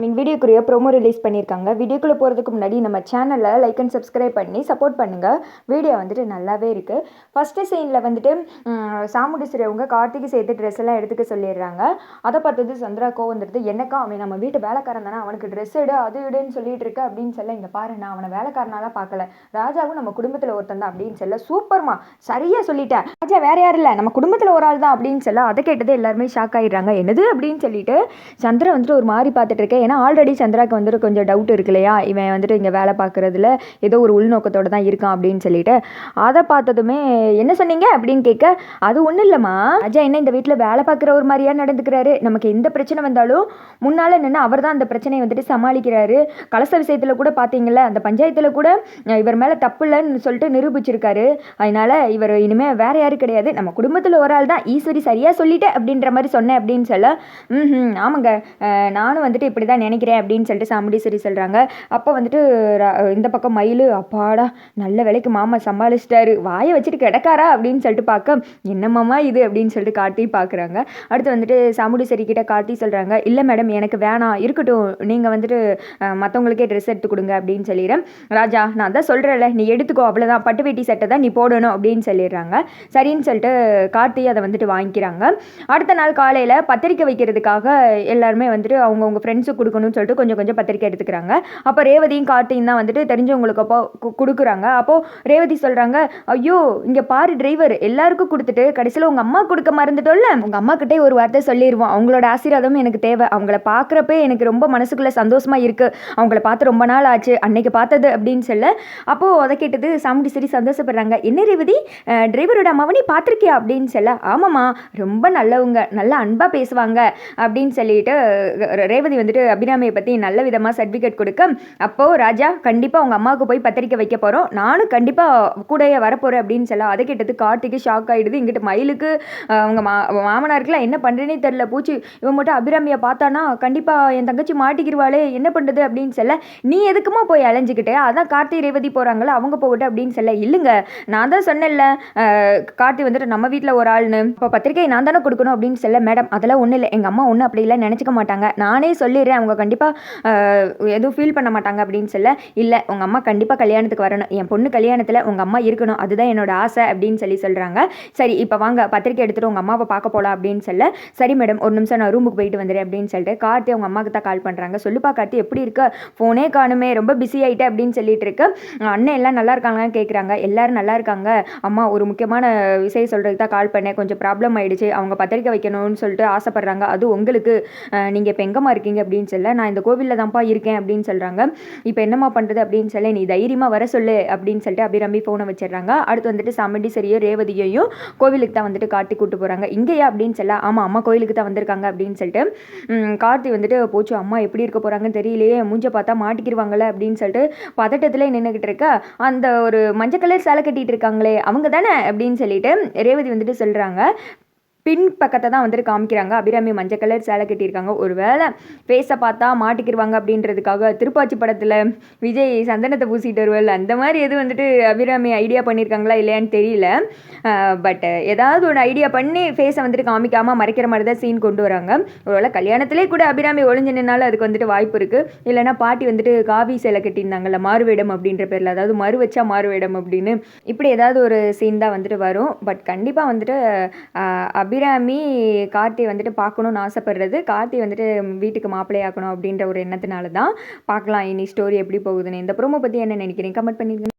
மீன் வீடியோக்குரிய promo release பண்ணியிருக்காங்க. வீடியோக்குள்ளே போகிறதுக்கு முன்னாடி நம்ம சேனலில் லைக் அண்ட் சப்ஸ்கிரைப் பண்ணி சப்போர்ட் பண்ணுங்கள் வீடியோ வந்துட்டு நல்லாவே இருக்குது ஃபஸ்ட்டு சீனில் வந்துட்டு ம், சாமுண்டீஸ்வரி அவங்க கார்த்திகை சேர்த்து ட்ரெஸ் எல்லாம் எடுத்துக்க சொல்லிடுறாங்க. அதை பார்த்தது சந்திரா கோவம் வந்துடுது. என்னக்கா அவன் நம்ம வீட்டு வேலைக்காரன் தானே அவனுக்கு ட்ரெஸ் எடு அது எடுன்னு சொல்லிட்டு இருக்க அப்படின்னு சொல்ல இங்கே பாரு நான் அவனை வேலைக்காரனால பார்க்கல. ராஜாவும் நம்ம குடும்பத்தில் ஒருத்தன் தான் அப்படின்னு சொல்ல சூப்பர்மா சரியாக சொல்லிட்டேன். ராஜா வேற யாரும் இல்லை. நம்ம குடும்பத்தில் ஒரு ஆள் தான் அப்படின்னு சொல்ல அதை கேட்டது எல்லாருமே ஷாக் ஆகிடுறாங்க என்னது அப்படின்னு சொல்லிட்டு சந்திரா வந்துட்டு ஒரு மாதிரி பார்த்துட்டு இருக்கேன். ஏன்னா ஆல்ரெடி சந்திராக்கு வந்துட்டு கொஞ்சம் டவுட் இருக்கு இல்லையா? இவன் வந்துட்டு இங்கே வேலை பார்க்குறதுல ஏதோ ஒரு உள்நோக்கத்தோட தான் இருக்கான் அப்படின்னு சொல்லிட்டு. அதை பார்த்ததுமே என்ன சொன்னீங்க? அப்படின்னு கேட்க அது ஒன்றும் இல்லைம்மா. அஜய் என்ன இந்த வீட்டில் வேலை பார்க்குற ஒரு மாதிரியா நடந்துக்கிறாரு? நமக்கு எந்த பிரச்சனை வந்தாலும் முன்னால் நின்று அவர் தான் அந்த பிரச்சனையை வந்துட்டு சமாளிக்கிறாரு. கலச விஷயத்தில் கூட பார்த்தீங்கல்ல அந்த பஞ்சாயத்தில் கூட இவர் மேலே தப்பு இல்லைன்னு சொல்லிட்டு நிரூபிச்சிருக்காரு. அதனால இவர் இனிமேல் வேற யாரும் கிடையாது. நம்ம குடும்பத்தில் ஒரு ஆள் தான். ஈஸ்வரி சரியாக சொல்லிட்டேன் அப்படின்ற மாதிரி சொன்னேன் அப்படின்னு சொல்ல ம் ஆமாங்க. நானும் வந்துட்டு இப்படி தான் நினைக்கிறேன் அப்படின்னு சொல்லிட்டு சாமுண்டீஸ்வரி சொல்கிறாங்க அப்போ வந்துட்டு இந்த பக்கம் மயில் அப்பாடா நல்ல வேலைக்கு மாமா சமாளிச்சிட்டாரு. வாயை வச்சுட்டு கிடக்காரா அப்படின்னு சொல்லிட்டு பார்க்க என்னம்மாமா இது? அப்படின்னு சொல்லிட்டு கார்த்தி பார்க்குறாங்க. அடுத்து வந்துட்டு சாமுண்டீஸ்வரி கிட்ட கார்த்தி சொல்கிறாங்க இல்லை மேடம் எனக்கு வேணாம். இருக்கட்டும். நீங்கள் வந்துட்டு மற்றவங்களுக்கே ட்ரெஸ் எடுத்து கொடுங்க அப்படின்னு சொல்லிடுறேன். ராஜா நான் தான் சொல்கிறேன்ல நீ எடுத்துக்கோ. அவ்வளோதான் பட்டு வேட்டி சட்டை தான் நீ போடணும் அப்படின்னு சொல்லிடுறாங்க. சரின்னு சொல்லிட்டு கார்த்தி அதை வந்துட்டு வாங்கிக்கிறாங்க. அடுத்த நாள் காலையில் பத்திரிக்கை வைக்கிறதுக்காக எல்லாருமே வந்துட்டு அவங்கவுங்க ஃப்ரெண்ட்ஸுக்கு கொடுக்கணும்னு சொல்லிட்டு கொஞ்சம் கொஞ்சம் பத்திரிக்கை எடுத்துக்கிறாங்க. அப்போ ரேவதியும் கார்த்தியும் தான் வந்துட்டு தெரிஞ்சவங்களுக்கு அப்போ கொடுக்குறாங்க. அப்போது ரேவதி சொல்கிறாங்க ஐயோ இங்கே பாரு டிரைவர் எல்லாருக்கும் கொடுத்துட்டு கடைசியில் உங்கள் அம்மா கொடுக்க மறந்துட்டோம்ல. உங்கள் அம்மா கிட்டே ஒரு வார்த்தை சொல்லிடுவோம் அவங்களோட ஆசீர்வாதம் எனக்கு தேவை. அவங்கள பார்க்குறப்ப எனக்கு ரொம்ப மனசுக்குள்ளே சந்தோஷமாக இருக்குது அவங்கள பார்த்து ரொம்ப நாள் ஆச்சு. அன்னைக்கு பார்த்தது அப்படின்னு சொல்ல அப்போது அதை கேட்டது சாமுண்டி சரி சந்தோஷப்படுறாங்க. என்ன ரேவதி? டிரைவரோட அம்மாவை நீ பார்த்துருக்கியா? அப்படின்னு சொல்ல ஆமாம்மா ரொம்ப நல்லவங்க. நல்லா அன்பாக பேசுவாங்க. அப்படின்னு சொல்லிட்டு ரேவதி வந்துட்டு அபிராமியை பற்றி நல்ல விதமாக சர்டிஃபிகேட் கொடுக்க அப்போது ராஜா கண்டிப்பாக உங்கள் அம்மாவுக்கு போய் பத்திரிக்கை வைக்க போகிறோம் நானும் கண்டிப்பாக கூடயே வரப்போகிறேன் அப்படின்னு சொல்ல அதை கேட்டது கார்த்திக்கு ஷாக் ஆகிடுது இங்கிட்ட மயிலுக்கு அவங்க மா மாமனாருக்குலாம் என்ன பண்ணுறேனே தெரில பூச்சி இவன் மட்டும் அபிராமியை பார்த்தானா? கண்டிப்பாக என் தங்கச்சி மாட்டிக்கிருவாளே என்ன பண்ணுறது அப்படின்னு சொல்ல நீ எதுக்குமா போய் அலைஞ்சிக்கிட்டே? அதான் கார்த்தி ரேவதி போகிறாங்களோ அவங்க போகட்டும் அப்படின்னு சொல்ல இல்லைங்க நான் தான் சொன்னேன்ல கார்த்தி வந்துட்டு நம்ம வீட்டில் ஒரு ஆள்னு. இப்போ பத்திரிக்கை நான் தானே கொடுக்கணும் அப்படின்னு சொல்ல மேடம் அதெல்லாம் ஒன்றும் இல்லை. எங்கள் அம்மா ஒன்றும் அப்படிலாம் நினச்சிக்க மாட்டாங்க. நானே சொல்லிடுறேன். அவங்க கண்டிப்பாக எதுவும் ஃபீல் பண்ண மாட்டாங்க அப்படின்னு சொல்ல இல்லை உங்கள் அம்மா கண்டிப்பாக கல்யாணத்துக்கு வரணும். என் பொண்ணு கல்யாணத்தில் உங்கள் அம்மா இருக்கணும். அதுதான் என்னோட ஆசை அப்படின்னு சொல்லி சொல்கிறாங்க சரி இப்போ வாங்க பத்திரிக்கை எடுத்துகிட்டு உங்கள் அம்மாவை பார்க்க போகலாம் அப்படின்னு சொல்ல சரி மேடம் ஒரு நிமிஷம் நான் ரூமுக்கு போயிட்டு வந்துடுறேன் அப்படின்னு சொல்லிட்டு கார்த்தி அவங்க அம்மாவுக்கு தான் கால் பண்ணுறாங்க சொல்லுப்பா கார்த்தி எப்படி இருக்க? ஃபோனே காணுமே ரொம்ப பிஸி ஆகிட்டேன் அப்படின்னு சொல்லிட்டு இருக்கு. அண்ணன் எல்லாம் நல்லா இருக்காங்களான்னு கேட்குறாங்க எல்லாரும் நல்லா இருக்காங்க. அம்மா ஒரு முக்கியமான விஷயம் சொல்கிறதுக்கு தான் கால் பண்ணேன். கொஞ்சம் ப்ராப்ளம் ஆகிடுச்சு அவங்க பத்திரிக்கை வைக்கணும்னு சொல்லிட்டு ஆசைப்படுறாங்க. அது உங்களுக்கு நீங்கள் இப்போ எங்கம்மா இருக்கீங்க அப்படின்னு சொல்ல நான் இந்த கோவிலில் தான்ப்பா இருக்கேன் அப்படின்னு சொல்கிறாங்க இப்போ என்னம்மா பண்ணுறது அப்படின்னு சொல்ல நீ தைரியமாக வர சொல்லு அப்படின்னு சொல்லிட்டு அபிரம்பி ஃபோனை வச்சிடுறாங்க. அடுத்து வந்துட்டு சாமண்டி சரியும் ரேவதியையும் கோவிலுக்கு தான் வந்துட்டு காட்டி கூட்டு போகிறாங்க இங்கேயா? அப்படின்னு சொல்ல ஆமாம் அம்மா கோவிலுக்கு தான் வந்திருக்காங்க அப்படின்னு சொல்லிட்டு கார்த்தி வந்துட்டு போச்சு அம்மா எப்படி இருக்க போகிறாங்கன்னு தெரியலையே மூஞ்ச பார்த்தா மாட்டிக்கிடுவாங்களே அப்படின்னு சொல்லிட்டு பதட்டத்தில் நின்றுக்கிட்டு இருக்க அந்த ஒரு மஞ்சள் கலர் சேலை கட்டிகிட்டு இருக்காங்களே அவங்க தானே? அப்படின்னு சொல்லிட்டு ரேவதி வந்துட்டு சொல்கிறாங்க பின் பக்கத்தை தான் வந்துட்டு காமிக்கிறாங்க. அபிராமி மஞ்சள் கலர் சேலை கட்டியிருக்காங்க. ஒருவேளை ஃபேஸை பார்த்தா மாட்டிக்கிடுவாங்க அப்படின்றதுக்காக திருப்பாச்சி படத்தில் விஜய் சந்தனத்தை பூசிட்டு வருவல் அந்த மாதிரி எதுவும் வந்துட்டு அபிராமி ஐடியா பண்ணியிருக்காங்களா இல்லையான்னு தெரியல. பட் ஏதாவது ஒரு ஐடியா பண்ணி ஃபேஸை வந்துட்டு காமிக்காமல் மறைக்கிற மாதிரி தான் சீன் கொண்டு வராங்க. ஒருவேளை கல்யாணத்திலே கூட அபிராமி ஒளிஞ்சு நின்னாலும் அதுக்கு வந்துட்டு வாய்ப்பு இருக்குது இல்லைன்னா பாட்டி வந்துட்டு காவி சேலை கட்டியிருந்தாங்கல்ல மாறுவேடம் அப்படின்ற பேரில் அதாவது மறு வச்சா மாறுவேடம் அப்படின்னு. இப்படி ஏதாவது ஒரு சீன் தான் வந்துட்டு வரும். பட் கண்டிப்பாக வந்துட்டு அபி அபிராமி கார்த்தி வந்துட்டு பார்க்கணுன்னு ஆசைப்படுறது. கார்த்தி வந்துட்டு வீட்டுக்கு மாப்பிள்ளையாக்கணும் அப்படின்ற ஒரு எண்ணத்தினால தான் பார்க்கலாம் இனி ஸ்டோரி எப்படி போகுதுன்னு. இந்த ப்ரோமோ பற்றி என்ன நினைக்கிறீங்க? கமெண்ட் பண்ணிடுங்க